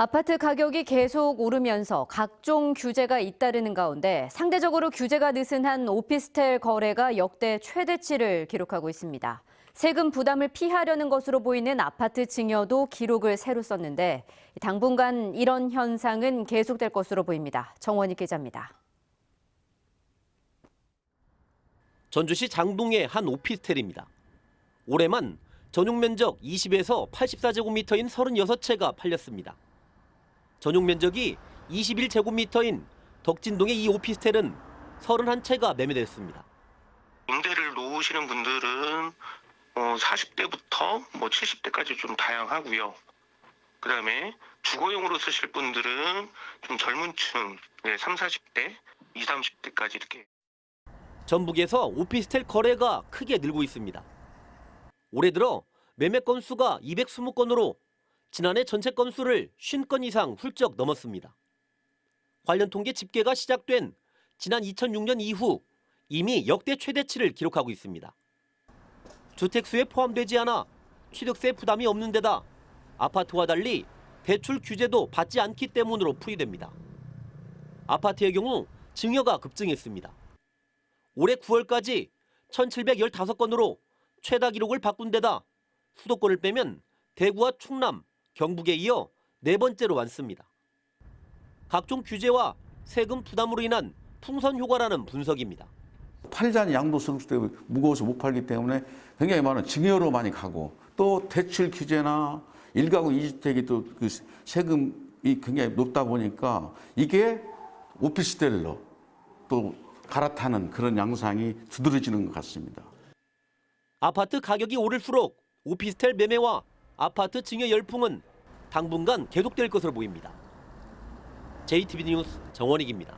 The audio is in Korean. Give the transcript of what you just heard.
아파트 가격이 계속 오르면서 각종 규제가 잇따르는 가운데 상대적으로 규제가 느슨한 오피스텔 거래가 역대 최대치를 기록하고 있습니다. 세금 부담을 피하려는 것으로 보이는 아파트 증여도 기록을 새로 썼는데 당분간 이런 현상은 계속될 것으로 보입니다. 정원희 기자입니다. 전주시 장동의 한 오피스텔입니다. 올해만 전용 면적 20에서 84제곱미터인 36채가 팔렸습니다. 전용 면적이 21제곱미터인 덕진동의 이 오피스텔은 31채가 매매됐습니다. 임대를 놓으시는 분들은 어, 40대부터 뭐 70대까지 좀 다양하고요. 그다음에 주거용으로 쓰실 분들은 좀 젊은 층, 네, 3, 40대, 20, 30대까지 이렇게 전북에서 오피스텔 거래가 크게 늘고 있습니다. 올해 들어 매매 건수가 220건으로 지난해 전체 건수를 50건 이상 훌쩍 넘었습니다. 관련 통계 집계가 시작된 지난 2006년 이후 이미 역대 최대치를 기록하고 있습니다. 주택수에 포함되지 않아 취득세 부담이 없는 데다 아파트와 달리 대출 규제도 받지 않기 때문으로 풀이됩니다. 아파트의 경우 증여가 급증했습니다. 올해 9월까지 1,715건으로 최다 기록을 바꾼 데다 수도권을 빼면 대구와 충남, 경북에 이어 네 번째로 많습니다. 각종 규제와 세금 부담으로 인한 풍선 효과라는 분석입니다. 팔자는 양도소득세 때문에 무거워서 못 팔기 때문에 굉장히 많은 증여로 많이 가고 또 대출 규제나 일가구 이주택이 또 그 세금이 굉장히 높다 보니까 이게 오피스텔로 또 갈아타는 그런 양상이 두드러지는 것 같습니다. 아파트 가격이 오를수록 오피스텔 매매와 아파트 증여 열풍은 당분간 계속될 것으로 보입니다. JTB 뉴스 정원익입니다.